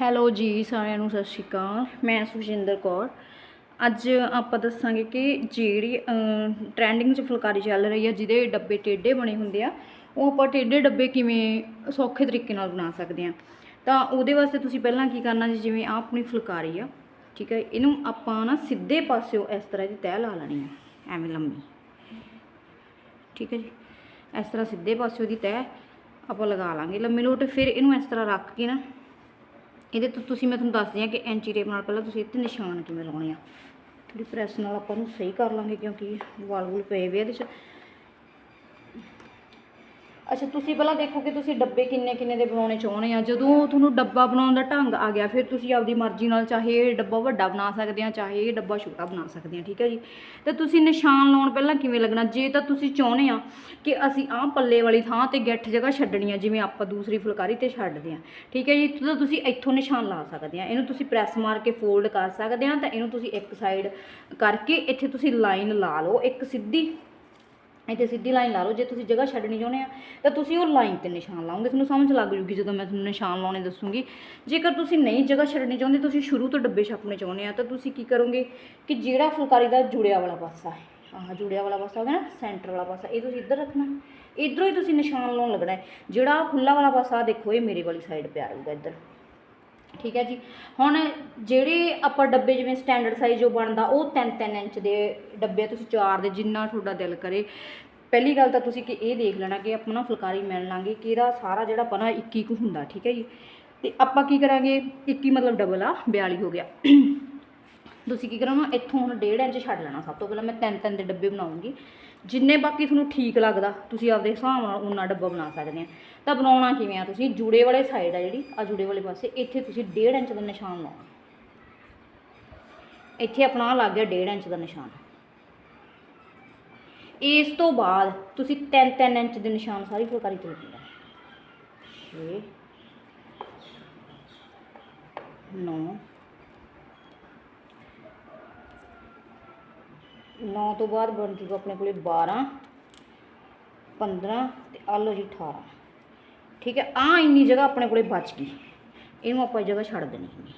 Hello ਜੀ, ਸਾਰਿਆਂ ਨੂੰ ਸਤਿ ਸ਼੍ਰੀ ਅਕਾਲ। ਮੈਂ ਸੁਖਜਿੰਦਰ ਕੌਰ। ਅੱਜ ਆਪਾਂ ਦੱਸਾਂਗੇ ਕਿ ਜਿਹੜੀ ਟ੍ਰੈਂਡਿੰਗ 'ਚ ਫੁਲਕਾਰੀ ਚੱਲ ਰਹੀ ਹੈ ਜਿਹਦੇ ਡੱਬੇ ਟੇਢੇ ਬਣੇ ਹੁੰਦੇ ਆ, ਉਹ ਆਪਾਂ ਟੇਢੇ ਡੱਬੇ ਕਿਵੇਂ ਸੌਖੇ ਤਰੀਕੇ ਨਾਲ ਬਣਾ ਸਕਦੇ ਆ। ਤਾਂ ਉਹਦੇ ਵਾਸਤੇ ਤੁਸੀਂ ਪਹਿਲਾਂ ਕੀ ਕਰਨਾ ਜੀ, ਜਿਵੇਂ ਆਹ ਆਪਣੀ ਫੁਲਕਾਰੀ ਆ, ਠੀਕ ਹੈ, ਇਹਨੂੰ ਆਪਾਂ ਨਾ ਸਿੱਧੇ ਪਾਸਿਓਂ ਇਸ ਤਰ੍ਹਾਂ ਦੀ ਤਹਿ ਲਾ ਲੈਣੀ ਆ, ਐਵੇਂ ਲੰਮੀ। ਠੀਕ ਹੈ ਜੀ, ਇਸ ਤਰ੍ਹਾਂ ਸਿੱਧੇ ਪਾਸਿਓਂ ਦੀ ਤਹਿ ਆਪਾਂ ਲਗਾ ਲਾਂਗੇ, ਲੰਮੀ ਲੋਟ ਫਿਰ ਇਹਨੂੰ ਇਸ ਤਰ੍ਹਾਂ ਰੱਖ ਕੇ ਨਾ ਇਹਦੇ ਤੋਂ ਤੁਸੀਂ, ਮੈਂ ਤੁਹਾਨੂੰ ਦੱਸਦੀ ਹਾਂ ਕਿ ਐਂਚੀ ਟੇਪ ਨਾਲ ਪਹਿਲਾਂ ਤੁਸੀਂ ਇੱਥੇ ਨਿਸ਼ਾਨ ਕਿਵੇਂ ਲਾਉਣੇ ਆ। ਥੋੜੀ ਪ੍ਰੈਸ ਨਾਲ ਆਪਾਂ ਨੂੰ ਸਹੀ ਕਰ ਲਾਂਗੇ ਕਿਉਂਕਿ ਵਾਲ ਵੂਲ ਪਏ ਵੇ ਇਹਦੇ 'ਚ। ਅੱਛਾ, ਤੁਸੀਂ ਪਹਿਲਾਂ ਦੇਖੋ ਕਿ ਤੁਸੀਂ ਡੱਬੇ ਕਿੰਨੇ ਕਿੰਨੇ ਦੇ ਬਣਾਉਣੇ ਚਾਹੁੰਦੇ ਆ। ਜਦੋਂ ਤੁਹਾਨੂੰ ਡੱਬਾ ਬਣਾਉਣ ਦਾ ਢੰਗ ਆ ਗਿਆ, ਫਿਰ ਤੁਸੀਂ ਆਪਦੀ ਮਰਜ਼ੀ ਨਾਲ ਚਾਹੇ ਇਹ ਡੱਬਾ ਵੱਡਾ ਬਣਾ ਸਕਦੇ ਆ, ਚਾਹੇ ਇਹ ਡੱਬਾ ਛੋਟਾ ਬਣਾ ਸਕਦੇ ਆ, ਠੀਕ ਹੈ ਜੀ? ਤੇ ਤੁਸੀਂ ਨਿਸ਼ਾਨ ਲਾਉਣ ਪਹਿਲਾਂ ਕਿਵੇਂ ਲੱਗਣਾ? ਜੇ ਤਾਂ ਤੁਸੀਂ ਚਾਹੁੰਦੇ ਆ ਕਿ ਅਸੀਂ ਆਹ ਪੱਲੇ ਵਾਲੀ ਥਾਂ ਤੇ ਗਿੱਠ ਜਗ੍ਹਾ ਛੱਡਣੀ ਆ, ਜਿਵੇਂ ਆਪਾਂ ਦੂਸਰੀ ਫੁਲਕਾਰੀ ਤੇ ਛੱਡਦੇ ਆ, ਠੀਕ ਹੈ ਜੀ? ਤਾਂ ਤੁਸੀਂ ਇੱਥੋਂ ਨਿਸ਼ਾਨ ਲਾ ਸਕਦੇ ਆ। ਇਹਨੂੰ ਤੁਸੀਂ ਪ੍ਰੈਸ ਮਾਰ ਕੇ ਫੋਲਡ ਕਰ ਸਕਦੇ ਆ, ਤਾਂ ਇਹਨੂੰ ਤੁਸੀਂ ਇੱਕ ਸਾਈਡ ਕਰਕੇ ਇੱਥੇ ਤੁਸੀਂ ਲਾਈਨ ਲਾ ਲਓ, ਇੱਕ ਸਿੱਧੀ ਇੱਥੇ ਸਿੱਧੀ ਲਾਈਨ ਲਾ ਲਓ, ਜੇ ਤੁਸੀਂ ਜਗ੍ਹਾ ਛੱਡਣੀ ਚਾਹੁੰਦੇ ਆ, ਤਾਂ ਤੁਸੀਂ ਉਹ ਲਾਈਨ ਤੇ ਨਿਸ਼ਾਨ ਲਾਓਗੇ। ਤੁਹਾਨੂੰ ਸਮਝ ਲੱਗ ਜੂਗੀ ਜਦੋਂ ਮੈਂ ਤੁਹਾਨੂੰ ਨਿਸ਼ਾਨ ਲਾਉਣੇ ਦੱਸੂਗੀ। ਜੇਕਰ ਤੁਸੀਂ ਨਹੀਂ ਜਗ੍ਹਾ ਛੱਡਣੀ ਚਾਹੁੰਦੇ, ਤੁਸੀਂ ਸ਼ੁਰੂ ਤੋਂ ਡੱਬੇ ਛਾਪਣੇ ਚਾਹੁੰਦੇ ਆ, ਤਾਂ ਤੁਸੀਂ ਕੀ ਕਰੋਗੇ ਕਿ ਜਿਹੜਾ ਫੁਲਕਾਰੀ ਦਾ ਜੁੜਿਆ ਵਾਲਾ ਪਾਸਾ ਹੈ, ਆਹ ਜੁੜਿਆ ਵਾਲਾ ਪਾਸਾ ਹੋ ਗਿਆ ਨਾ, ਸੈਂਟਰ ਵਾਲਾ ਪਾਸਾ, ਇਹ ਤੁਸੀਂ ਇੱਧਰ ਰੱਖਣਾ। ਇੱਧਰੋਂ ਹੀ ਤੁਸੀਂ ਨਿਸ਼ਾਨ ਲਾਉਣ ਲੱਗਣਾ ਹੈ। ਜਿਹੜਾ ਖੁੱਲਾ ਵਾਲਾ ਪਾਸਾ ਦੇਖੋ, ਇਹ ਮੇਰੇ ਵਾਲੀ ਸਾਈਡ ਪਿਆ ਰਹੂਗਾ ਇੱਧਰ। ਠੀਕ ਹੈ ਜੀ। ਹੁਣ ਜਿਹੜੇ ਆਪਾਂ ਡੱਬੇ ਜਿਵੇਂ ਸਟੈਂਡਰਡ ਸਾਈਜ਼ ਜੋ ਬਣਦਾ, ਉਹ 3-3 ਇੰਚ ਦੇ ਡੱਬੇ ਤੁਸੀਂ ਚਾਰ ਦੇ ਜਿੰਨਾ ਤੁਹਾਡਾ ਦਿਲ ਕਰੇ। ਪਹਿਲੀ ਗੱਲ ਤਾਂ ਤੁਸੀਂ ਕਿ ਇਹ ਦੇਖ ਲੈਣਾ ਕਿ ਆਪਾਂ ਨਾ ਫੁਲਕਾਰੀ ਮਿਲ ਲਾਂਗੇ ਕਿ ਇਹਦਾ ਸਾਰਾ ਜਿਹੜਾ ਪਨਾ 21 ਕੁ ਹੁੰਦਾ, ਠੀਕ ਹੈ ਜੀ। ਤੇ ਆਪਾਂ ਕੀ ਕਰਾਂਗੇ 21 ਮਤਲਬ ਡਬਲ ਆ 42 ਹੋ ਗਿਆ। ਤੁਸੀਂ ਕੀ ਕਰਨਾ ਇੱਥੋਂ ਹੁਣ 1.5 ਇੰਚ ਛੱਡ ਲੈਣਾ ਸਭ ਤੋਂ ਪਹਿਲਾਂ, ਮੈਂ ਤਿੰਨ ਤਿੰਨ ਦੇ ਡੱਬੇ ਬਣਾਉਂਗੀ। ਜਿੰਨੇ ਬਾਕੀ ਤੁਹਾਨੂੰ ਠੀਕ ਲੱਗਦਾ, ਤੁਸੀਂ ਆਪਦੇ ਹਿਸਾਬ ਨਾਲ ਉਹਨਾਂ ਡੱਬਾ ਬਣਾ ਸਕਦੇ ਆ। ਤਾਂ ਬਣਾਉਣਾ ਕਿਵੇਂ ਆ ਤੁਸੀਂ? ਜੂੜੇ ਵਾਲੇ ਸਾਈਡ ਆ ਜਿਹੜੀ ਆ ਜੂੜੇ ਵਾਲੇ ਪਾਸੇ, ਇੱਥੇ ਤੁਸੀਂ 1.5 ਇੰਚ ਦਾ ਨਿਸ਼ਾਨ ਲਾਉਣਾ ਇੱਥੇ ਆਪਣਾ ਲੱਗ ਗਿਆ 1.5 ਇੰਚ ਦਾ ਨਿਸ਼ਾਨ। ਇਸ ਤੋਂ ਬਾਅਦ ਤੁਸੀਂ 3-3 ਇੰਚ ਦੇ ਨਿਸ਼ਾਨ ਸਾਰੀ ਫੁਲਕਾਰੀ ਤੇ ਲੱਗਣਾ 6 9 9 ਤੋਂ ਬਾਅਦ ਬਣ ਜੂਗਾ ਆਪਣੇ ਕੋਲੇ 12 15 ਤੇ ਆ ਲਓ ਜੀ 18 ਠੀਕ ਹੈ ਆ ਇੰਨੀ ਜਗ੍ਹਾ ਆਪਣੇ ਕੋਲੇ ਬਚ ਗਈ। ਇਹਨੂੰ ਆਪਾਂ ਜਗ੍ਹਾ ਛੱਡ ਦੇਣੀ ਹੈ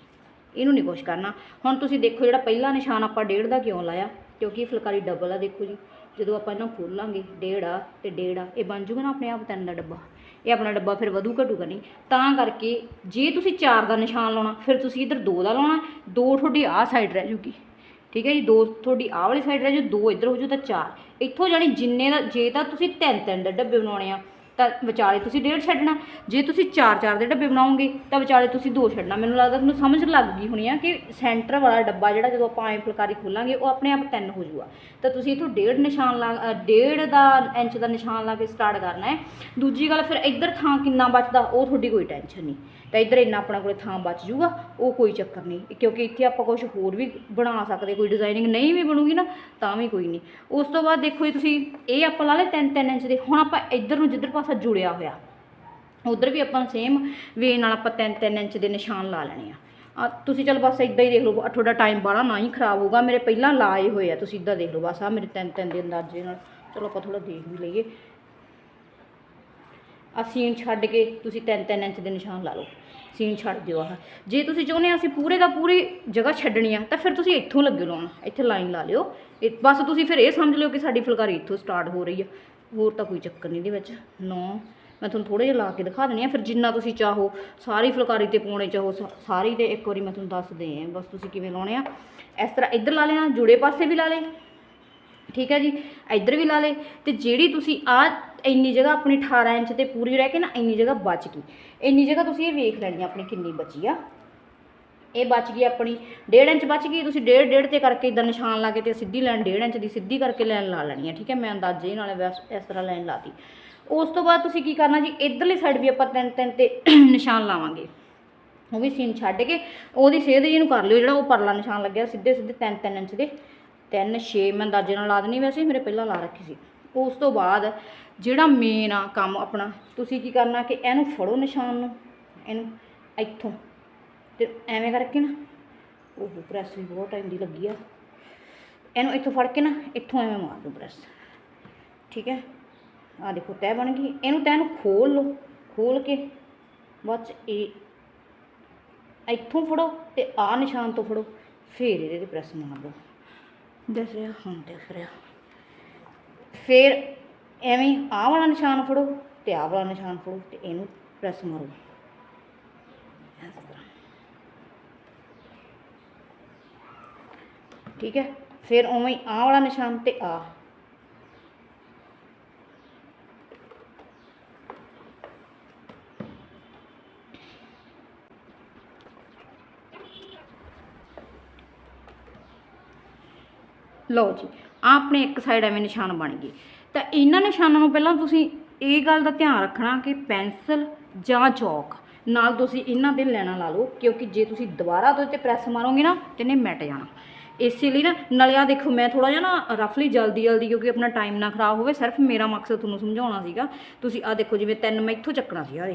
ਇਹਨੂੰ ਨਹੀਂ ਕੁਛ ਕਰਨਾ। ਹੁਣ ਤੁਸੀਂ ਦੇਖੋ ਜਿਹੜਾ ਪਹਿਲਾ ਨਿਸ਼ਾਨ ਆਪਾਂ ਡੇਢ ਦਾ ਕਿਉਂ ਲਾਇਆ? ਕਿਉਂਕਿ ਫੁਲਕਾਰੀ ਡਬਲ ਆ ਦੇਖੋ ਜੀ। ਜਦੋਂ ਆਪਾਂ ਇਹਨੂੰ ਖੋਲਾਂਗੇ ਡੇਢ ਆ ਤੇ ਡੇਢ ਆ, ਇਹ ਬਣ ਜੂਗਾ ਨਾ ਆਪਣੇ ਆਪ ਤਿੰਨ ਦਾ ਡੱਬਾ। ਇਹ ਆਪਣਾ ਡੱਬਾ ਫਿਰ ਵਧੂ ਘਟੂਗਾ ਨਹੀਂ ਤਾਂ ਕਰਕੇ ਜੇ ਤੁਸੀਂ ਚਾਰ ਦਾ ਨਿਸ਼ਾਨ ਲਾਉਣਾ, ਫਿਰ ਤੁਸੀਂ ਇੱਧਰ ਦੋ ਦਾ ਲਾਉਣਾ। ਦੋ ਤੁਹਾਡੀ ਆਹ ਸਾਈਡ ਰਹਿ ਜੂਗੀ। ਠੀਕ ਹੈ ਜੀ, ਦੋ ਤੁਹਾਡੀ ਆਹ ਵਾਲੀ ਸਾਈਡ ਰਹਿ ਜੂ ਦੋ ਇੱਧਰ ਹੋ ਜੂ ਤਾਂ ਚਾਰ। ਇੱਥੋਂ ਜਾਣੀ ਜਿੰਨੇ ਦਾ ਜੇ ਤਾਂ ਤੁਸੀਂ ਤਿੰਨ ਤਿੰਨ ਦੇ ਡੱਬੇ ਬਣਾਉਣੇ ਆ, ਤਾਂ ਵਿਚਾਲੇ ਤੁਸੀਂ ਡੇਢ ਛੱਡਣਾ। ਜੇ ਤੁਸੀਂ ਚਾਰ ਚਾਰ ਦੇ ਡੱਬੇ ਬਣਾਓਗੇ, ਤਾਂ ਵਿਚਾਲੇ ਤੁਸੀਂ ਦੋ ਛੱਡਣਾ। ਮੈਨੂੰ ਲੱਗਦਾ ਤੁਹਾਨੂੰ ਸਮਝ ਲੱਗ ਗਈ ਹੋਣੀ ਆ ਕਿ ਸੈਂਟਰ ਵਾਲਾ ਡੱਬਾ ਜਿਹੜਾ ਜਦੋਂ ਆਪਾਂ ਐਂ ਫੁਲਕਾਰੀ ਖੋਲਾਂਗੇ, ਉਹ ਆਪਣੇ ਆਪ ਤਿੰਨ ਹੋ ਜੂਗਾ ਤਾਂ ਤੁਸੀਂ ਇੱਥੋਂ ਡੇਢ ਨਿਸ਼ਾਨ ਲਾ ਡੇਢ ਦਾ ਇੰਚ ਦਾ ਨਿਸ਼ਾਨ ਲਾ ਕੇ ਸਟਾਰਟ ਕਰਨਾ ਹੈ। ਦੂਜੀ ਗੱਲ ਫਿਰ ਇੱਧਰ ਥਾਂ ਕਿੰਨਾ ਬਚਦਾ, ਉਹ ਤੁਹਾਡੀ ਕੋਈ ਟੈਨਸ਼ਨ ਨਹੀਂ। ਤਾਂ ਇੱਧਰ ਇੰਨਾ ਆਪਣਾ ਕੋਲੇ ਥਾਂ ਬਚ ਜੂਗਾ, ਉਹ ਕੋਈ ਚੱਕਰ ਨਹੀਂ। ਕਿਉਂਕਿ ਇੱਥੇ ਆਪਾਂ ਕੁਝ ਹੋਰ ਵੀ ਬਣਾ ਸਕਦੇ, ਕੋਈ ਡਿਜ਼ਾਈਨਿੰਗ ਨਹੀਂ ਵੀ ਬਣੂਗੀ ਨਾ, ਤਾਂ ਵੀ ਕੋਈ ਨਹੀਂ। ਉਸ ਤੋਂ ਬਾਅਦ ਦੇਖੋ ਜੀ ਤੁਸੀਂ, ਇਹ ਆਪਾਂ ਲਾ ਲਏ 3-3 ਇੰਚ ਦੇ, ਹੁਣ ਆਪਾਂ ਇੱਧਰ ਨੂੰ ਜਿੱਧਰ ਪਾਸਾ ਜੁੜਿਆ ਹੋਇਆ, ਉਧਰ ਵੀ ਆਪਾਂ ਸੇਮ ਵੇ ਨਾਲ ਆਪਾਂ 3-3 ਇੰਚ ਦੇ ਨਿਸ਼ਾਨ ਲਾ ਲੈਣੇ ਆ। ਤੁਸੀਂ ਚਲ ਬਸ ਇਦਾਂ ਹੀ ਦੇਖ ਲਓ ਤੁਹਾਡਾ ਟਾਈਮ ਬਾਹਲਾ ਨਾ ਹੀ ਖਰਾਬ ਹੋਊਗਾ, ਮੇਰੇ ਪਹਿਲਾਂ ਲਾਏ ਹੋਏ ਆ, ਤੁਸੀਂ ਇਦਾਂ ਦੇਖ ਲਓ ਬਸ ਆ ਮੇਰੇ 3-3 ਦੇ ਅੰਦਾਜ਼ੇ ਨਾਲ। ਚਲੋ ਆਪਾਂ ਥੋੜਾ ਦੇਖ ਵੀ ਲਈਏ। ਆ ਸੀਨ ਛੱਡ ਕੇ ਤੁਸੀਂ 3-3 ਇੰਚ ਦੇ ਨਿਸ਼ਾਨ ਲਾ ਲਓ। ਸੀਨ ਛੱਡ ਦਿਓ ਆਹ। ਜੇ ਤੁਸੀਂ ਚਾਹੁੰਦੇ ਆ ਅਸੀਂ ਪੂਰੇ ਦਾ ਪੂਰੀ ਜਗ੍ਹਾ ਛੱਡਣੀ ਆ, ਤਾਂ ਫਿਰ ਤੁਸੀਂ ਇੱਥੋਂ ਲੱਗੇ ਲਾਉਣਾ ਇੱਥੇ ਲਾਈਨ ਲਾ ਲਿਓ। ਇਹ ਬਸ ਤੁਸੀਂ ਫਿਰ ਇਹ ਸਮਝ ਲਿਓ ਕਿ ਸਾਡੀ ਫੁਲਕਾਰੀ ਇੱਥੋਂ ਸਟਾਰਟ ਹੋ ਰਹੀ ਆ। ਹੋਰ ਤਾਂ ਕੋਈ ਚੱਕਰ ਨਹੀਂ ਇਹਦੇ ਵਿੱਚ। ਨੌ। ਮੈਂ ਤੁਹਾਨੂੰ ਥੋੜੇ ਜਿਹਾ ਲਾ ਕੇ ਦਿਖਾ ਦਿੰਦੀ ਆ। ਫਿਰ ਜਿੰਨਾ ਤੁਸੀਂ ਚਾਹੋ, ਸਾਰੀ ਫੁਲਕਾਰੀ ਤੇ ਪਾਉਣੇ ਚਾਹੋ, ਸਾ- ਸਾਰੀ ਤੇ ਇੱਕ ਵਾਰੀ ਮੈਂ ਤੁਹਾਨੂੰ ਦੱਸ ਦੇ ਆ। ਬਸ ਤੁਸੀਂ ਕਿਵੇਂ ਲਾਉਣੇ ਆ। ਇਸ ਤਰ੍ਹਾਂ ਇੱਧਰ ਲਾ ਲੈਣਾ, ਜੁੜੇ ਪਾਸੇ ਵੀ ਲਾ ਲੇ ਠੀਕ ਹੈ ਜੀ? ਇੱਧਰ ਵੀ ਲਾ ਲੇ ਤੇ ਜਿਹੜੀ ਤੁਸੀਂ ਆ ਇੰਨੀ ਜਗ੍ਹਾ ਆਪਣੀ 18 ਇੰਚ ਤੇ ਪੂਰੀ ਰਹਿ ਕੇ ਨਾ ਇੰਨੀ ਜਗ੍ਹਾ ਬਚ ਗਈ। ਇੰਨੀ ਜਗ੍ਹਾ ਤੁਸੀਂ ਇਹ ਵੇਖ ਲੈਣੀ ਆਪਣੀ ਕਿੰਨੀ ਬਚੀ ਆ। ਇਹ ਬਚ ਗਈ ਆਪਣੀ 1.5 ਇੰਚ ਬਚ ਗਈ, ਤੁਸੀਂ 1.5 1.5 ਤੇ ਕਰਕੇ ਇਦਾਂ ਨਿਸ਼ਾਨ ਲਾ ਕੇ ਤੇ ਸਿੱਧੀ ਲਾਈਨ 1.5 ਇੰਚ ਦੀ ਸਿੱਧੀ ਕਰਕੇ ਲਾਈਨ ਲਾ ਲੈਣੀ ਹੈ ਠੀਕ ਹੈ? ਮੈਂ ਅੰਦਾਜ਼ੇ ਨਾਲ ਇਸ ਤਰ੍ਹਾਂ ਲਾਈਨ ਲਾਤੀ ਉਸ ਤੋਂ ਬਾਅਦ ਤੁਸੀਂ ਕੀ ਕਰਨਾ ਜੀ, ਇਧਰਲੀ ਸਾਈਡ ਵੀ ਆਪਾਂ ਤਿੰਨ ਤਿੰਨ ਤੇ ਨਿਸ਼ਾਨ ਲਾਵਾਂਗੇ। ਉਹ ਵੀ ਸੀਨ ਛੱਡ ਕੇ, ਉਹਦੀ ਸੇਧ ਜੀ ਨੂੰ ਕਰ ਲਿਓ, ਜਿਹੜਾ ਉਹ ਪਰਲਾ ਨਿਸ਼ਾਨ ਲੱਗਿਆ, ਸਿੱਧੇ ਸਿੱਧੇ ਤਿੰਨ ਤਿੰਨ ਇੰਚ ਦੇ। ਤਿੰਨ 6 ਮੈਂ ਅੰਦਾਜ਼ੇ ਨਾਲ ਲਾ ਦੇਣੀ ਵੈਸੇ ਮੇਰੇ ਪਹਿਲਾਂ ਲਾ ਰੱਖੀ ਸੀ। ਉਸ ਤੋਂ ਬਾਅਦ ਜਿਹੜਾ ਮੇਨ ਆ ਕੰਮ ਆਪਣਾ ਤੁਸੀਂ ਕੀ ਕਰਨਾ ਕਿ ਇਹਨੂੰ ਫੜੋ ਨਿਸ਼ਾਨ ਨੂੰ ਇਹਨੂੰ ਇੱਥੋਂ। ਤੇ ਐਵੇਂ ਕਰਕੇ ਨਾ ਉਹ ਪ੍ਰੈਸ ਵੀ ਬਹੁਤ ਟਾਈਮ ਦੀ ਲੱਗੀ ਆ। ਇਹਨੂੰ ਇੱਥੋਂ ਫੜ ਕੇ ਨਾ ਇੱਥੋਂ ਐਵੇਂ ਮਾਰ ਦੋ ਪ੍ਰੈਸ ਠੀਕ ਹੈ? ਆ ਦੇਖੋ ਤੈ ਬਣ ਗਈ। ਇਹਨੂੰ ਤੈ ਨੂੰ ਖੋਲ ਲਓ ਖੋਲ ਕੇ 'ਚ ਇਹ ਇੱਥੋਂ ਫੜੋ ਤੇ ਆ ਨਿਸ਼ਾਨ ਤੋਂ ਫੜੋ ਫੇਰ ਇਹਦੇ ਤੇ ਪ੍ਰੈਸ ਮਾਰ ਦਿਓ। ਦਿਸ ਰਿਹਾ। ਹਾਂ ਦਿਸ ਰਿਹਾ। ਫਿਰ ਐਵੇਂ ਹੀ ਆਹ ਵਾਲਾ ਨਿਸ਼ਾਨ ਫੜੋ ਤੇ ਆਹ ਵਾਲਾ ਨਿਸ਼ਾਨ ਫੜੋ ਤੇ ਇਹਨੂੰ ਪ੍ਰੈਸ ਮਾਰੋ। ਇਸ ਠੀਕ ਹੈ? ਫਿਰ ਉਵੇਂ ਹੀ ਆਹ ਵਾਲਾ ਨਿਸ਼ਾਨ ਤੇ ਆ। ਲਓ ਜੀ। ਆਪਣੇ ਇੱਕ ਸਾਈਡ ਐਵੇਂ ਨਿਸ਼ਾਨ ਬਣ ਗਏ। ਤਾਂ ਇਹਨਾਂ ਨਿਸ਼ਾਨਾਂ ਨੂੰ ਪਹਿਲਾਂ ਤੁਸੀਂ ਇਹ ਗੱਲ ਦਾ ਧਿਆਨ ਰੱਖਣਾ ਕਿ ਪੈਨਸਲ ਜਾਂ ਚੌਕ ਨਾਲ ਤੁਸੀਂ ਇਹਨਾਂ ਦੇ ਲੈਣਾ ਲਾ ਲਓ, ਕਿਉਂਕਿ ਜੇ ਤੁਸੀਂ ਦੁਬਾਰਾ ਤੋਂ ਤੇ ਪ੍ਰੈਸ ਮਾਰੋਗੇ ਨਾ, ਤੇ ਇਹਨੇ ਮਿਟ ਜਾਣਾ। ਇਸੇ ਲਈ ਨਾ ਨਲਿਆ ਦੇਖੋ, ਮੈਂ ਥੋੜਾ ਜਿਹਾ ਨਾ ਰਫਲੀ ਜਲਦੀ ਜਲਦੀ, ਕਿਉਂਕਿ ਆਪਣਾ ਟਾਈਮ ਨਾ ਖਰਾਬ ਹੋਵੇ, ਸਿਰਫ ਮੇਰਾ ਮਕਸਦ ਤੁਹਾਨੂੰ ਸਮਝਾਉਣਾ ਸੀਗਾ। ਤੁਸੀਂ ਆ ਦੇਖੋ, ਜਿਵੇਂ ਤਿੰਨ ਮੈਂ ਇੱਥੋਂ ਚੱਕਣਾ ਸੀ, ਆਹ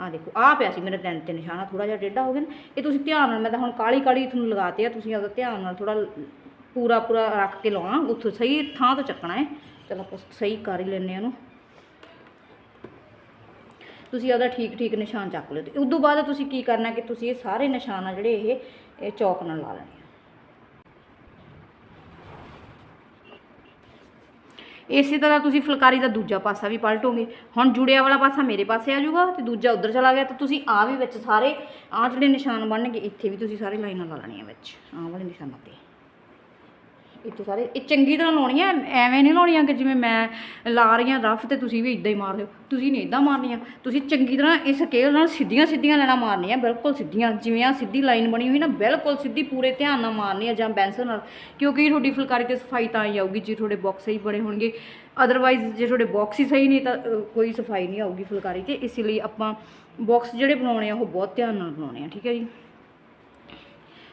ਆ ਦੇਖੋ ਆ ਪਿਆ ਸੀ ਮੇਰੇ ਤਿੰਨ ਤੇ ਨਿਸ਼ਾਨਾ ਥੋੜਾ ਜਿਹਾ ਟੇਢਾ ਹੋ ਗਿਆ ਨਾ। ਇਹ ਤੁਸੀਂ ਧਿਆਨ ਨਾਲ, ਮੈਂ ਤਾਂ ਹੁਣ ਕਾਲੀ ਕਾਲੀ ਤੁਹਾਨੂੰ ਲਗਾਤੇ ਆ, ਤੁਸੀਂ ਆਪਦਾ ਧਿਆਨ ਨਾਲ ਥੋੜਾ ਪੂਰਾ ਪੂਰਾ ਰੱਖ ਕੇ ਲਾਉਣਾ, ਉੱਥੋਂ ਸਹੀ ਥਾਂ ਤੋਂ ਚੱਕਣਾ ਹੈ। ਚਲੋ ਆਪਾਂ ਸਹੀ ਕਰ ਹੀ ਲੈਂਦੇ ਆ ਉਹਨੂੰ। ਤੁਸੀਂ ਆਪਦਾ ਠੀਕ ਠੀਕ ਨਿਸ਼ਾਨ ਚੱਕ ਲਿਓ ਤੇ ਉਸ ਤੋਂ ਬਾਅਦ ਤੁਸੀਂ ਕੀ ਕਰਨਾ ਕਿ ਤੁਸੀਂ ਇਹ ਸਾਰੇ ਨਿਸ਼ਾਨ ਆ ਜਿਹੜੇ ਇਹ ਇਹ ਚੌਕ ਨਾਲ ਲਾ ਲੈਣੇ ਇਸੇ ਤਰ੍ਹਾਂ ਤੁਸੀਂ ਫੁਲਕਾਰੀ ਦਾ ਦੂਜਾ ਪਾਸਾ ਵੀ ਪਲਟੋਗੇ। ਹੁਣ ਜੁੜਿਆ ਵਾਲਾ ਪਾਸਾ ਮੇਰੇ ਪਾਸੇ ਆ ਜਾਊਗਾ ਤੇ ਦੂਜਾ ਉਧਰ ਚਲਾ ਗਿਆ, ਤਾਂ ਤੁਸੀਂ ਆ ਵੀ ਵਿੱਚ ਸਾਰੇ ਆ ਜਿਹੜੇ ਨਿਸ਼ਾਨ ਬਣਨਗੇ, ਇੱਥੇ ਵੀ ਤੁਸੀਂ ਸਾਰੇ ਲਾਈਨਾਂ ਲਾ ਲੈਣੀਆਂ ਵਿੱਚ, ਆਹ ਵਾਲੇ ਨਿਸ਼ਾਨਾਂ ਤੇ। ਇੱਥੇ ਸਾਰੇ। ਇਹ ਚੰਗੀ ਤਰ੍ਹਾਂ ਲਾਉਣੀਆਂ, ਐਵੇਂ ਨਹੀਂ ਲਾਉਣੀਆਂ ਕਿ ਜਿਵੇਂ ਮੈਂ ਲਾ ਰਹੀ ਹਾਂ ਰਫ ਤੇ ਤੁਸੀਂ ਵੀ ਇਦਾਂ ਹੀ ਮਾਰ ਲਿਓ ਤੁਸੀਂ ਨਹੀਂ ਇਦਾਂ ਮਾਰਨੀਆਂ। ਤੁਸੀਂ ਚੰਗੀ ਤਰ੍ਹਾਂ ਇਸ ਸਕੇਲ ਨਾਲ ਸਿੱਧੀਆਂ ਸਿੱਧੀਆਂ ਲੈਣਾ ਮਾਰਨੀਆਂ, ਬਿਲਕੁਲ ਸਿੱਧੀਆਂ। ਜਿਵੇਂ ਆ ਸਿੱਧੀ ਲਾਈਨ ਬਣੀ ਹੋਈ ਨਾ, ਬਿਲਕੁਲ ਸਿੱਧੀ ਪੂਰੇ ਧਿਆਨ ਨਾਲ ਮਾਰਨੀ ਆ ਜਾਂ ਪੈਨਸਲ ਨਾਲ। ਕਿਉਂਕਿ ਤੁਹਾਡੀ ਫੁਲਕਾਰੀ ਤੇ ਸਫ਼ਾਈ ਤਾਂ ਹੀ ਆਊਗੀ ਜੇ ਤੁਹਾਡੇ ਬਾਕਸ ਸਹੀ ਬਣੇ ਹੋਣਗੇ। ਅਦਰਵਾਈਜ਼ ਜੇ ਤੁਹਾਡੇ ਬਾਕਸ ਹੀ ਸਹੀ ਨਹੀਂ ਤਾਂ ਕੋਈ ਸਫ਼ਾਈ ਨਹੀਂ ਆਊਗੀ ਫੁਲਕਾਰੀ ਤੇ। ਇਸ ਲਈ ਆਪਾਂ ਬਾਕਸ ਜਿਹੜੇ ਬਣਾਉਣੇ ਆ, ਉਹ ਬਹੁਤ ਧਿਆਨ ਨਾਲ ਬਣਾਉਣੇ ਆ, ਠੀਕ ਹੈ ਜੀ?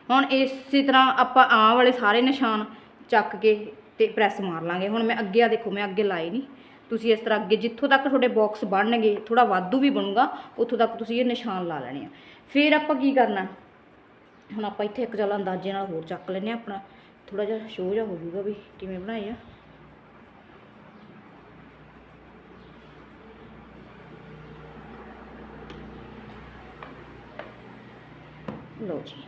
ਹੁਣ ਇਸੇ ਤਰ੍ਹਾਂ ਆਪਾਂ ਆ ਵਾਲੇ ਸਾਰੇ ਨਿਸ਼ਾਨ ਚੱਕ ਕੇ ਤੇ ਪ੍ਰੈਸ ਮਾਰ ਲਾਂਗੇ। ਹੁਣ ਮੈਂ ਅੱਗੇ ਆ ਦੇਖੋ, ਮੈਂ ਅੱਗੇ ਲਾਏ ਨਹੀਂ ਤੁਸੀਂ ਇਸ ਤਰ੍ਹਾਂ ਅੱਗੇ ਜਿੱਥੋਂ ਤੱਕ ਤੁਹਾਡੇ ਬਾਕਸ ਬਣਨਗੇ ਥੋੜਾ ਵਾਧੂ ਵੀ ਬਣੂਗਾ, ਉੱਥੋਂ ਤੱਕ ਤੁਸੀਂ ਇਹ ਨਿਸ਼ਾਨ ਲਾ ਲੈਣੇ ਆ। ਫਿਰ ਆਪਾਂ ਕੀ ਕਰਨਾ? ਹੁਣ ਆਪਾਂ ਇੱਥੇ ਇੱਕ ਚੱਲ ਅੰਦਾਜ਼ੇ ਨਾਲ ਹੋਰ ਚੱਕ ਲੈਨੇ ਆ ਆਪਣਾ। ਥੋੜਾ ਜਿਹਾ ਸ਼ੋਅ ਜਿਹਾ ਹੋ ਜਾਊਗਾ ਵੀ ਕਿਵੇਂ ਬਣਾਏ ਆ। ਲਓ ਜੀ।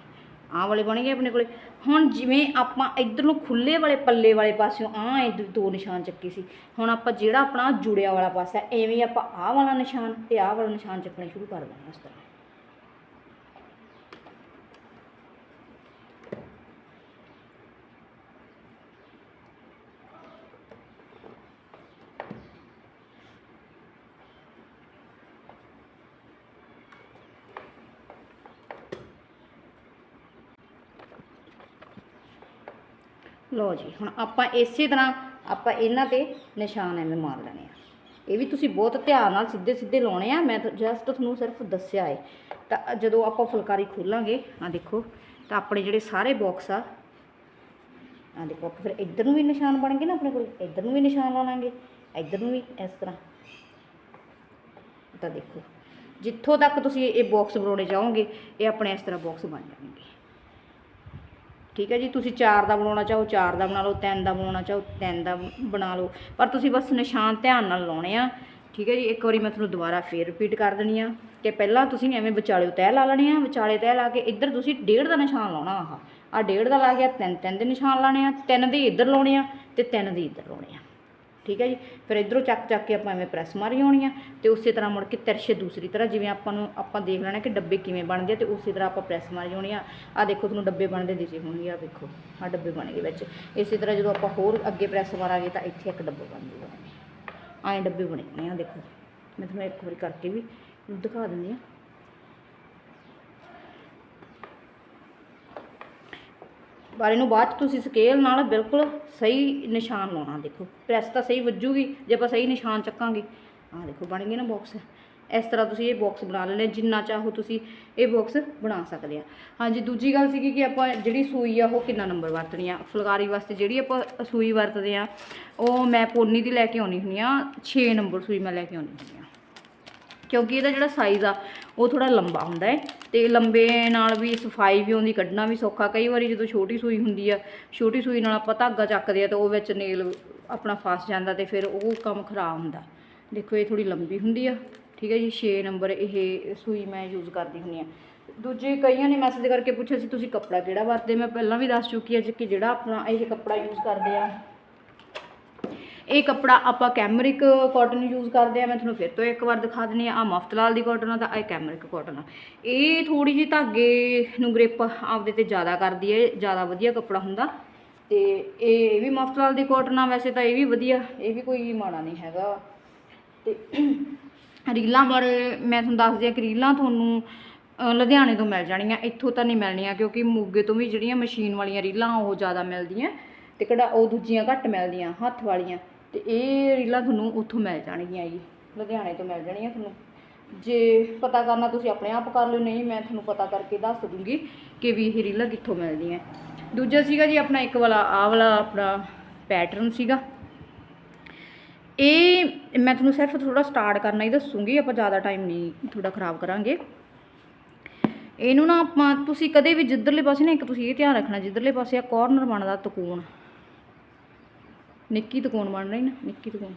ਆਹ ਵਾਲੇ ਬਣ ਗਏ ਆਪਣੇ ਕੋਲੇ। ਹੁਣ ਜਿਵੇਂ ਆਪਾਂ ਇੱਧਰ ਨੂੰ ਖੁੱਲੇ ਵਾਲੇ ਪੱਲੇ ਵਾਲੇ ਪਾਸਿਓਂ ਆਹ ਇੱਧਰ ਦੋ ਨਿਸ਼ਾਨ ਚੱਕੇ ਸੀ। ਹੁਣ ਆਪਾਂ ਜਿਹੜਾ ਆਪਣਾ ਜੁੜਿਆ ਵਾਲਾ ਪਾਸਾ ਹੈ, ਐਵੇਂ ਹੀ ਆਪਾਂ ਆਹ ਵਾਲਾ ਨਿਸ਼ਾਨ ਤੇ ਆਹ ਵਾਲਾ ਨਿਸ਼ਾਨ ਚੱਕਣੇ ਸ਼ੁਰੂ ਕਰ ਦੇਣਾ ਇਸ ਤਰ੍ਹਾਂ। ਲਓ ਜੀ, ਹੁਣ ਆਪਾਂ ਇਸੇ ਤਰ੍ਹਾਂ ਆਪਾਂ ਇਹਨਾਂ ਤੇ ਨਿਸ਼ਾਨ ਐਵੇਂ ਮਾਰ ਲੈਣੇ ਆ। ਇਹ ਵੀ ਤੁਸੀਂ ਬਹੁਤ ਧਿਆਨ ਨਾਲ ਸਿੱਧੇ ਸਿੱਧੇ ਲਾਉਣੇ ਆ, ਮੈਂ ਜਸਟ ਤੁਹਾਨੂੰ ਸਿਰਫ ਦੱਸਿਆ ਹੈ ਤਾਂ ਜਦੋਂ ਆਪਾਂ ਫੁਲਕਾਰੀ ਖੋਲਾਂਗੇ ਆ ਦੇਖੋ, ਤਾਂ ਆਪਣੇ ਜਿਹੜੇ ਸਾਰੇ ਬਾਕਸ ਆ ਆ ਦੇਖੋ, ਆਪਾਂ ਫਿਰ ਇੱਧਰ ਨੂੰ ਵੀ ਨਿਸ਼ਾਨ ਬਣ ਗਏ ਨਾ ਆਪਣੇ ਕੋਲ, ਇੱਧਰ ਨੂੰ ਵੀ ਨਿਸ਼ਾਨ ਲਾਉਣਾਂਗੇ ਇੱਧਰ ਨੂੰ ਵੀ ਇਸ ਤਰ੍ਹਾਂ। ਤਾਂ ਦੇਖੋ, ਜਿੱਥੋਂ ਤੱਕ ਤੁਸੀਂ ਇਹ ਬਾਕਸ ਬਣਾਉਣੇ ਚਾਹੋਗੇ, ਇਹ ਆਪਣੇ ਇਸ ਤਰ੍ਹਾਂ ਬਾਕਸ ਬਣ ਜਾਣਗੇ। ਠੀਕ ਹੈ ਜੀ, ਤੁਸੀਂ 4 ਦਾ ਬਣਾਉਣਾ ਚਾਹੋ 4 ਦਾ ਬਣਾ ਲਓ 3 ਦਾ ਬਣਾਉਣਾ ਚਾਹੋ 3 ਦਾ ਬਣਾ ਲਓ। ਪਰ ਤੁਸੀਂ ਬਸ ਨਿਸ਼ਾਨ ਧਿਆਨ ਨਾਲ ਲਾਉਣੇ ਆ। ਠੀਕ ਹੈ ਜੀ, ਇੱਕ ਵਾਰੀ ਮੈਂ ਤੁਹਾਨੂੰ ਦੁਬਾਰਾ ਫੇਰ ਰਿਪੀਟ ਕਰ ਦੇਣੀ ਆ ਕਿ ਪਹਿਲਾਂ ਤੁਸੀਂ ਐਵੇਂ ਵਿਚਾਲੇ ਤਹਿ ਲਾ ਲੈਣੇ ਆ, ਵਿਚਾਲੇ ਤਹਿ ਲਾ ਕੇ ਇੱਧਰ ਤੁਸੀਂ ਡੇਢ ਦਾ ਨਿਸ਼ਾਨ ਲਾਉਣਾ ਆਹ। ਆ ਡੇਢ ਦਾ ਲਾ ਗਿਆ ਤਿੰਨ ਤਿੰਨ ਦੇ ਨਿਸ਼ਾਨ ਲਾਣੇ ਆ, ਤਿੰਨ ਦੇ ਇੱਧਰ ਲਾਉਣੇ ਆ ਤੇ ਤਿੰਨ ਦੇ ਇੱਧਰ ਲਾਉਣੇ ਆ। ਠੀਕ ਹੈ ਜੀ? ਫਿਰ ਇਧਰੋਂ ਚੱਕ ਚੱਕ ਕੇ ਆਪਾਂ ਐਵੇਂ ਪ੍ਰੈਸ ਮਾਰੀ ਆਉਣੀ ਆ ਤੇ ਉਸੇ ਤਰ੍ਹਾਂ ਮੁੜ ਕੇ ਤਿਰਛੇ ਦੂਸਰੀ ਤਰ੍ਹਾਂ ਜਿਵੇਂ ਆਪਾਂ ਨੂੰ ਆਪਾਂ ਦੇਖ ਲੈਣਾ ਕਿ ਡੱਬੇ ਕਿਵੇਂ ਬਣਦੇ ਆ ਤੇ ਉਸੇ ਤਰ੍ਹਾਂ ਆਪਾਂ ਪ੍ਰੈਸ ਮਾਰੀ ਹੋਣੀ ਆ। ਆ ਦੇਖੋ ਤੁਹਾਨੂੰ ਡੱਬੇ ਬਣਦੇ ਦਿਸੇ ਹੋਣਗੇ ਆ ਦੇਖੋ ਆ ਡੱਬੇ ਬਣ ਗਏ ਵਿੱਚ। ਇਸੇ ਤਰ੍ਹਾਂ ਜਦੋਂ ਆਪਾਂ ਹੋਰ ਅੱਗੇ ਪ੍ਰੈਸ ਮਾਰਾਂਗੇ ਤਾਂ ਇੱਥੇ ਇੱਕ ਡੱਬਾ ਬਣ ਜੂਗਾ ਐਂ ਡੱਬੇ ਬਣੇ ਨੇ ਆ ਦੇਖੋ। ਮੈਂ ਤੁਹਾਨੂੰ ਇੱਕ ਵਾਰੀ ਕਰਕੇ ਵੀ ਦਿਖਾ ਦਿੰਦੀ ਆ। ਪਰ ਇਹਨੂੰ ਬਾਅਦ 'ਚ ਤੁਸੀਂ ਸਕੇਲ ਨਾਲ ਬਿਲਕੁਲ ਸਹੀ ਨਿਸ਼ਾਨ ਲਾਉਣਾ, ਦੇਖੋ। ਪ੍ਰੈਸ ਤਾਂ ਸਹੀ ਵੱਜੂਗੀ, ਜੇ ਆਪਾਂ ਸਹੀ ਨਿਸ਼ਾਨ ਚੱਕਾਂਗੇ। ਆਹ ਦੇਖੋ, ਬਣ ਗਏ ਨਾ ਬਾਕਸ ਇਸ ਤਰ੍ਹਾਂ ਤੁਸੀਂ ਇਹ ਬਾਕਸ ਬਣਾ ਲੈਣੇ, ਜਿੰਨਾ ਚਾਹੋ ਤੁਸੀਂ ਇਹ ਬਾਕਸ ਬਣਾ ਸਕਦੇ ਆ। ਹਾਂਜੀ, ਦੂਜੀ ਗੱਲ ਸੀਗੀ ਕਿ ਆਪਾਂ ਜਿਹੜੀ ਸੂਈ ਆ, ਉਹ ਕਿੰਨਾ ਨੰਬਰ ਵਰਤਣੀ ਆ? ਫੁਲਕਾਰੀ ਵਾਸਤੇ ਜਿਹੜੀ ਆਪਾਂ ਸੂਈ ਵਰਤਦੇ ਆ, ਉਹ ਮੈਂ ਪੋਨੀ ਦੀ ਲੈ ਕੇ ਆਉਣੀ ਹੁੰਦੀ ਆ 6 ਨੰਬਰ ਸੂਈ ਮੈਂ ਲੈ ਕੇ ਆਉਣੀ ਹੁੰਦੀ ਆ। ਕਿਉਂਕਿ ਇਹਦਾ ਜਿਹੜਾ ਸਾਈਜ਼ ਆ, ਉਹ ਥੋੜਾ ਲੰਬਾ ਹੁੰਦਾ ਹੈ ਤੇ ਲੰਬੇ ਨਾਲ ਵੀ ਸਫ਼ਾਈ ਵੀ ਆਉਂਦੀ ਕੱਢਣਾ ਵੀ ਸੌਖਾ। ਕਈ ਵਾਰੀ ਜਦੋਂ ਛੋਟੀ ਸੂਈ ਹੁੰਦੀ ਆ, ਛੋਟੀ ਸੂਈ ਨਾਲ ਆਪਾਂ ਧਾਗਾ ਚੱਕਦੇ ਆ ਤੇ ਉਹ ਵਿੱਚ ਨੇਲ ਆਪਣਾ ਫਸ ਜਾਂਦਾ ਤੇ ਫਿਰ ਉਹ ਕੰਮ ਖਰਾਬ ਹੁੰਦਾ। ਦੇਖੋ, ਇਹ ਥੋੜੀ ਲੰਬੀ ਹੁੰਦੀ ਆ, ਠੀਕ ਹੈ ਜੀ? 6 ਨੰਬਰ ਇਹ ਸੂਈ ਮੈਂ ਯੂਜ਼ ਕਰਦੀ ਹੁੰਦੀ ਆ। ਦੂਜੇ ਕਈਆਂ ਨੇ ਮੈਸੇਜ ਕਰਕੇ ਪੁੱਛਿਆ ਸੀ, ਤੁਸੀਂ ਕੱਪੜਾ ਕਿਹੜਾ ਵਰਤਦੇ? ਮੈਂ ਪਹਿਲਾਂ ਵੀ ਦੱਸ ਚੁੱਕੀ ਹਾਂ ਜੀ ਕਿ ਜਿਹੜਾ ਆਪਣਾ ਇਹ ਕੱਪੜਾ ਯੂਜ਼ ਕਰਦੇ ਆ ਇਹ ਕੱਪੜਾ ਆਪਾਂ ਕੈਮਰਿਕ ਕਾਟਨ ਯੂਜ਼ ਕਰਦੇ ਆ, ਮੈਂ ਤੁਹਾਨੂੰ ਫਿਰ ਤੋਂ ਇੱਕ ਵਾਰ ਦਿਖਾ ਦਿੰਦੀ ਆ ਆ ਮਫਤਲਾਲ ਦੀ ਕਾਟਨ ਆ ਤਾਂ ਇਹ ਕੈਮਰਿਕ ਕਾਟਨ ਆ। ਇਹ ਥੋੜੀ ਜਿਹੀ ਧਾਗੇ ਨੂੰ ਗ੍ਰਿਪ ਆਪਦੇ ਤੇ ਜ਼ਿਆਦਾ ਕਰਦੀ ਹੈ, ਜ਼ਿਆਦਾ ਵਧੀਆ ਕੱਪੜਾ ਹੁੰਦਾ। ਤੇ ਇਹ ਇਹ ਵੀ ਮਫਤਲਾਲ ਦੀ ਕਾਟਨ ਆ, ਵੈਸੇ ਤਾਂ ਇਹ ਵੀ ਵਧੀਆ, ਇਹ ਵੀ ਕੋਈ ਮਾੜਾ ਨਹੀਂ ਹੈਗਾ। ਤੇ ਰੀਲਾਂ ਬਾਰੇ ਮੈਂ ਤੁਹਾਨੂੰ ਦੱਸਦੀ ਆ ਕਿ ਰੀਲਾਂ ਤੁਹਾਨੂੰ ਲੁਧਿਆਣੇ ਤੋਂ ਮਿਲ ਜਾਣੀਆਂ, ਇੱਥੋਂ ਤਾਂ ਨਹੀਂ ਮਿਲਣੀਆਂ, ਕਿਉਂਕਿ ਮੋਗੇ ਤੋਂ ਵੀ ਜਿਹੜੀਆਂ ਮਸ਼ੀਨ ਵਾਲੀਆਂ ਰੀਲਾਂ ਉਹ ਜ਼ਿਆਦਾ ਮਿਲਦੀਆਂ। ਤੇ ਕਿਹੜਾ ਉਹ ਦੂਜੀਆਂ ਘੱਟ ਮਿਲਦੀਆਂ, ਹੱਥ ਵਾਲੀਆਂ। ਤੇ ਇਹ ਰੀਲਾਂ ਤੁਹਾਨੂੰ ਉੱਥੋਂ ਮਿਲ ਜਾਣਗੀਆਂ ਜੀ। ਲੁਧਿਆਣੇ ਤੋਂ ਮਿਲ ਜਾਣਗੀਆਂ ਤੁਹਾਨੂੰ। ਜੇ ਪਤਾ ਕਰਨਾ ਤੁਸੀਂ ਆਪਣੇ ਆਪ ਕਰ ਲਿਓ, ਨਹੀਂ ਮੈਂ ਤੁਹਾਨੂੰ ਪਤਾ ਕਰਕੇ ਦੱਸ ਦੂੰਗੀ ਕਿ ਵੀ ਇਹ ਰੀਲਾਂ ਕਿੱਥੋਂ ਮਿਲਦੀਆਂ। ਦੂਜਾ ਸੀਗਾ ਜੀ ਆਪਣਾ ਇੱਕ ਵਾਲਾ, ਆਹ ਵਾਲਾ ਆਪਣਾ ਪੈਟਰਨ ਸੀਗਾ। ਇਹ ਮੈਂ ਤੁਹਾਨੂੰ ਸਿਰਫ ਥੋੜਾ ਸਟਾਰਟ ਕਰਨਾ ਹੀ ਦੱਸੂਗੀ, ਆਪਾਂ ਜ਼ਿਆਦਾ ਟਾਈਮ ਨਹੀਂ ਥੋੜਾ ਖਰਾਬ ਕਰਾਂਗੇ। ਇਹਨੂੰ ਨਾ ਆਪਾਂ, ਤੁਸੀਂ ਕਦੇ ਵੀ ਜਿੱਧਰਲੇ ਪਾਸੇ ਨਾ ਇੱਕ ਤੁਸੀਂ ਇਹ ਧਿਆਨ ਰੱਖਣਾ, ਜਿੱਧਰਲੇ ਪਾਸੇ ਆ ਕਾਰਨਰ ਬਣਦਾ ਤਕੂਣ ਨਿੱਕੀ ਤਕੂਣ ਬਣ ਰਹੀ ਨਾ, ਨਿੱਕੀ ਤਕੂਣ।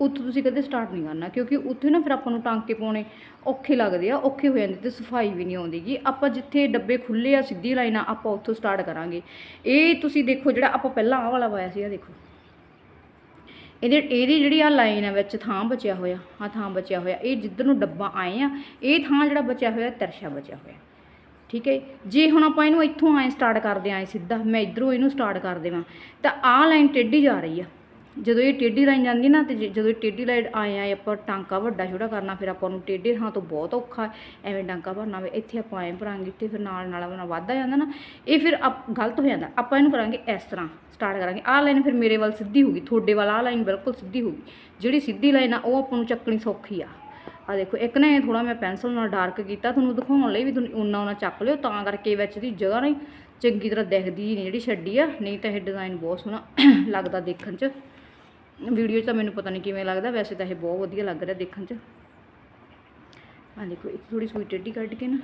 ਉੱਥੋਂ ਤੁਸੀਂ ਕਦੇ ਸਟਾਰਟ ਨਹੀਂ ਕਰਨਾ, ਕਿਉਂਕਿ ਉੱਥੇ ਨਾ ਫਿਰ ਆਪਾਂ ਨੂੰ ਟਾਂਕੇ ਪਾਉਣੇ ਔਖੇ ਲੱਗਦੇ ਆ, ਔਖੇ ਹੋ ਜਾਂਦੇ ਤੇ ਸਫ਼ਾਈ ਵੀ ਨਹੀਂ ਆਉਂਦੀਗੀ ਆਪਾਂ ਜਿੱਥੇ ਡੱਬੇ ਖੁੱਲੇ ਆ, ਸਿੱਧੀ ਲਾਈਨ ਆ ਆਪਾਂ ਉੱਥੋਂ ਸਟਾਰਟ ਕਰਾਂਗੇ। ਇਹ ਤੁਸੀਂ ਦੇਖੋ ਜਿਹੜਾ ਆਪਾਂ ਪਹਿਲਾਂ ਆਹ ਵਾਲਾ ਪਾਇਆ ਸੀ ਆ ਦੇਖੋ। ਇਹਦੇ, ਇਹਦੀ ਜਿਹੜੀ ਆ ਲਾਈਨ ਆ ਵਿੱਚ ਥਾਂ ਬਚਿਆ ਹੋਇਆ ਆ ਥਾਂ ਬਚਿਆ ਹੋਇਆ, ਇਹ ਜਿੱਧਰ ਨੂੰ ਡੱਬਾ ਆਏ ਆ, ਇਹ ਥਾਂ ਜਿਹੜਾ ਬਚਿਆ ਹੋਇਆ ਤਿਰਛਾ ਬਚਿਆ ਹੋਇਆ। ਠੀਕ ਹੈ ਜੇ? ਹੁਣ ਆਪਾਂ ਇਹਨੂੰ ਇੱਥੋਂ ਆਏ ਸਟਾਰਟ ਕਰਦੇ ਆਏ ਸਿੱਧਾ, ਮੈਂ ਇਧਰੋਂ ਇਹਨੂੰ ਸਟਾਰਟ ਕਰ ਦੇਵਾਂ, ਤਾਂ ਆਹ ਲਾਈਨ ਟੇਢੀ ਜਾ ਰਹੀ ਆ। ਜਦੋਂ ਇਹ ਟੇਢੀ ਲਾਈਨ ਜਾਂਦੀ ਨਾ, ਤੇ ਜੇ- ਜਦੋਂ ਇਹ ਟੇਢੀ ਲਾਈਨ ਆਏ ਆਏ ਆਪਾਂ ਟਾਂਕਾ ਵੱਡਾ ਛੋਟਾ ਕਰਨਾ, ਫਿਰ ਆਪਾਂ ਨੂੰ ਟੇਢੇ ਥਾਂ ਤੋਂ ਬਹੁਤ ਔਖਾ ਐਵੇਂ ਟਾਂਕਾ ਭਰਨਾ ਵੇ ਇੱਥੇ ਆਪਾਂ ਐਂ ਭਰਾਂਗੇ ਤੇ ਫਿਰ ਨਾਲ ਨਾਲ ਆਪਣਾ ਵੱਧਦਾ ਜਾਂਦਾ ਨਾ। ਇਹ ਫਿਰ ਆਪ- ਗਲਤ ਹੋ ਜਾਂਦਾ। ਆਪਾਂ ਇਹਨੂੰ ਕਰਾਂਗੇ ਇਸ ਤਰ੍ਹਾਂ ਸਟਾਰਟ ਕਰਾਂਗੇ। ਆਹ ਲਾਈਨ ਫਿਰ ਮੇਰੇ ਵੱਲ ਸਿੱਧੀ ਹੋਊਗੀ ਤੁਹਾਡੇ ਵੱਲ ਆਹ ਲਾਈਨ ਬਿਲਕੁਲ ਸਿੱਧੀ ਹੋਊਗੀ ਜਿਹੜੀ ਸਿੱਧੀ ਲਾਈਨ ਆ, ਉਹ ਆਪਾਂ ਨੂੰ ਚੱਕਣੀ ਸੌਖੀ ਆ। ਆ ਦੇਖੋ, ਇੱਕ ਨਾ ਇਹ ਥੋੜਾ ਮੈਂ ਪੈਨਸਲ ਨਾਲ ਡਾਰਕ ਕੀਤਾ, ਤੁਹਾਨੂੰ ਦਿਖਾਉਣ ਲਈ ਵੀ ਤੁਹਾਨੂੰ ਉਹਨਾਂ ਉਹਨਾਂ ਚੱਕ ਲਿਓ, ਤਾਂ ਕਰਕੇ ਵਿੱਚ ਦੀ ਜਗ੍ਹਾ ਨਹੀਂ ਚੰਗੀ ਤਰ੍ਹਾਂ ਦਿਖਦੀ ਨਹੀਂ, ਜਿਹੜੀ ਛੱਡੀ ਆ, ਨਹੀਂ ਤਾਂ ਇਹ ਡਿਜ਼ਾਈਨ ਬਹੁਤ ਸੋਹਣਾ ਲੱਗਦਾ ਦੇਖਣ 'ਚ। ਵੀਡੀਓ 'ਚ ਤਾਂ ਮੈਨੂੰ ਪਤਾ ਨਹੀਂ ਕਿਵੇਂ ਲੱਗਦਾ, ਵੈਸੇ ਤਾਂ ਇਹ ਬਹੁਤ ਵਧੀਆ ਲੱਗ ਰਿਹਾ ਦੇਖਣ 'ਚ। ਆ ਦੇਖੋ, ਇੱਕ ਥੋੜੀ ਸੂਈ ਟੇਢੀ ਕੱਢ ਕੇ ਨਾ,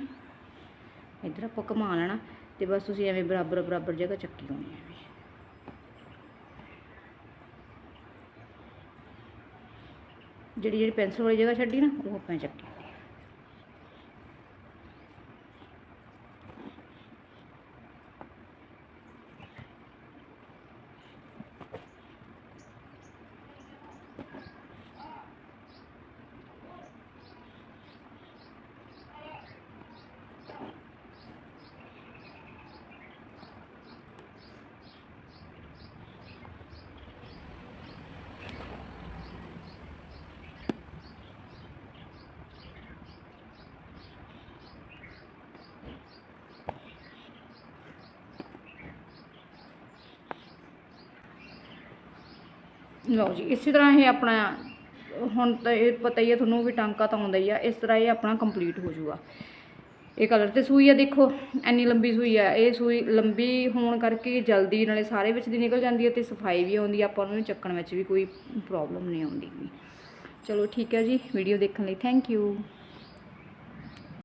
ਇੱਧਰ ਆਪਾਂ ਘੁਮਾ ਲੈਣਾ, ਤੇ ਬਸ ਤੁਸੀਂ ਐਵੇਂ ਬਰਾਬਰ ਬਰਾਬਰ ਜਗ੍ਹਾ ਚੱਕੀ ਹੋਣੀ ਹੈ ਐਵੇਂ। ਜਿਹੜੀ ਜਿਹੜੀ ਪੈਨਸਲ ਵਾਲੀ ਜਗ੍ਹਾ ਛੱਡੀ ਨਾ ਉਹ ਆਪਾਂ ਚੱਕੀ। ਲਓ ਜੀ, ਇਸੇ ਤਰ੍ਹਾਂ ਇਹ ਆਪਣਾ, ਹੁਣ ਤਾਂ ਇਹ ਪਤਾ ਹੀ ਹੈ ਤੁਹਾਨੂੰ ਵੀ ਟਾਂਕਾ ਤਾਂ ਆਉਂਦਾ ਹੀ ਆ, ਇਸ ਤਰ੍ਹਾਂ ਇਹ ਆਪਣਾ ਕੰਪਲੀਟ ਹੋ ਜਾਊਗਾ। ਇਹ ਕਲਰ ਤੇ ਸੂਈ ਆ ਦੇਖੋ ਐਨੀ ਲੰਬੀ ਸੂਈ ਆ, ਇਹ ਸੂਈ ਲੰਬੀ ਹੋਣ ਕਰਕੇ ਜਲਦੀ ਨਾਲੇ ਸਾਰੇ ਵਿੱਚ ਦੀ ਨਿਕਲ ਜਾਂਦੀ ਹੈ ਤੇ ਸਫ਼ਾਈ ਵੀ ਆਉਂਦੀ ਆ, ਆਪਾਂ ਨੂੰ ਚੱਕਣ ਵਿੱਚ ਵੀ ਕੋਈ ਪ੍ਰੋਬਲਮ ਨਹੀਂ ਆਉਂਦੀ। ਚਲੋ ਠੀਕ ਹੈ ਜੀ ਵੀਡੀਓ ਦੇਖਣ ਲਈ ਥੈਂਕ ਯੂ